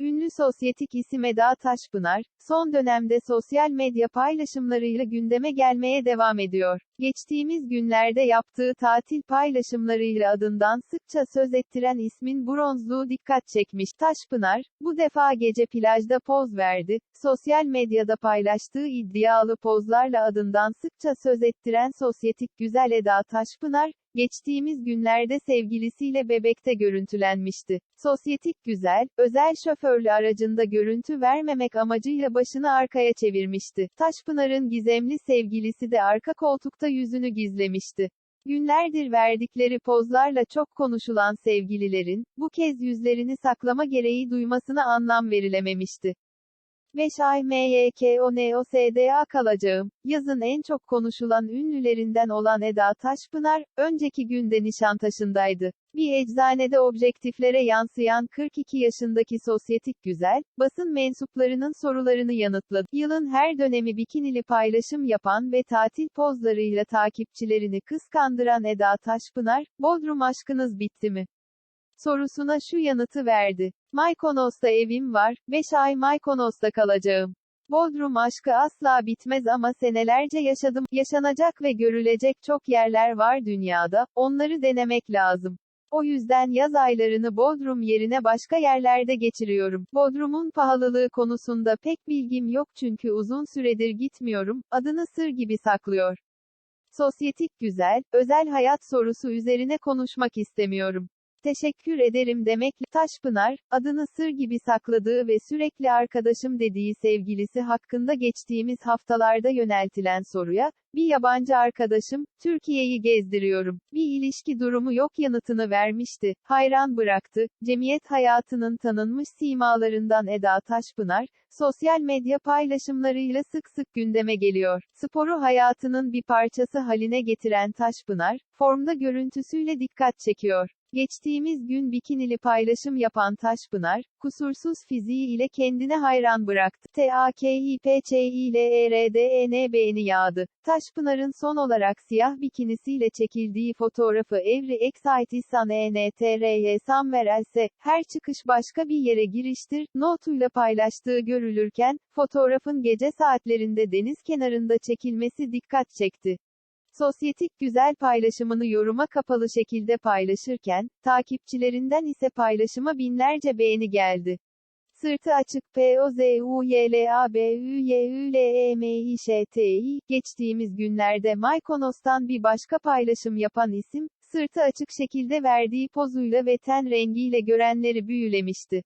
Ünlü sosyetik isim Eda Taşpınar, son dönemde sosyal medya paylaşımlarıyla gündeme gelmeye devam ediyor. Geçtiğimiz günlerde yaptığı tatil paylaşımlarıyla adından sıkça söz ettiren ismin bronzluğu dikkat çekmiş. Taşpınar, bu defa gece plajda poz verdi. Sosyal medyada paylaştığı iddialı pozlarla adından sıkça söz ettiren sosyetik güzel Eda Taşpınar, geçtiğimiz günlerde sevgilisiyle bebekte görüntülenmişti. Sosyetik güzel, özel şoförlü aracında görüntü vermemek amacıyla başını arkaya çevirmişti. Taşpınar'ın gizemli sevgilisi de arka koltukta yüzünü gizlemişti. Günlerdir verdikleri pozlarla çok konuşulan sevgililerin, bu kez yüzlerini saklama gereği duymasına anlam verilememişti. 5 ay MYKONOSDA kalacağım. Yazın en çok konuşulan ünlülerinden olan Eda Taşpınar, önceki günde Nişantaşı'ndaydı. Bir eczanede objektiflere yansıyan 42 yaşındaki sosyetik güzel, basın mensuplarının sorularını yanıtladı. Yılın her dönemi bikinili paylaşım yapan ve tatil pozlarıyla takipçilerini kıskandıran Eda Taşpınar, Bodrum aşkınız bitti mi? Sorusuna şu yanıtı verdi. Mykonos'ta evim var, 5 ay Mykonos'ta kalacağım. Bodrum aşkı asla bitmez ama senelerce yaşadım, yaşanacak ve görülecek çok yerler var dünyada, onları denemek lazım. O yüzden yaz aylarını Bodrum yerine başka yerlerde geçiriyorum. Bodrum'un pahalılığı konusunda pek bilgim yok çünkü uzun süredir gitmiyorum, adını sır gibi saklıyor. Sosyetik güzel, özel hayat sorusu üzerine konuşmak istemiyorum. Teşekkür ederim demekle Taşpınar, adını sır gibi sakladığı ve sürekli arkadaşım dediği sevgilisi hakkında geçtiğimiz haftalarda yöneltilen soruya, bir yabancı arkadaşım, Türkiye'yi gezdiriyorum, bir ilişki durumu yok yanıtını vermişti, hayran bıraktı, cemiyet hayatının tanınmış simalarından Eda Taşpınar, sosyal medya paylaşımlarıyla sık sık gündeme geliyor. Sporu hayatının bir parçası haline getiren Taşpınar, formda görüntüsüyle dikkat çekiyor. Geçtiğimiz gün bikinili paylaşım yapan Taşpınar, kusursuz fiziği ile kendine hayran bıraktı. TAKİPÇİLERDENB'ni yağdı. Taşpınar'ın son olarak siyah bikinisiyle çekildiği fotoğrafı Evri Excitesan ENTRY Samverelse, her çıkış başka bir yere giriştir, notuyla paylaştığı görülürken, fotoğrafın gece saatlerinde deniz kenarında çekilmesi dikkat çekti. Sosyetik güzel paylaşımını yoruma kapalı şekilde paylaşırken, takipçilerinden ise paylaşıma binlerce beğeni geldi. Sırtı açık POZUYLABÜYÜLEMİŞTİ, geçtiğimiz günlerde Mykonos'tan bir başka paylaşım yapan isim, sırtı açık şekilde verdiği pozuyla ve ten rengiyle görenleri büyülemişti.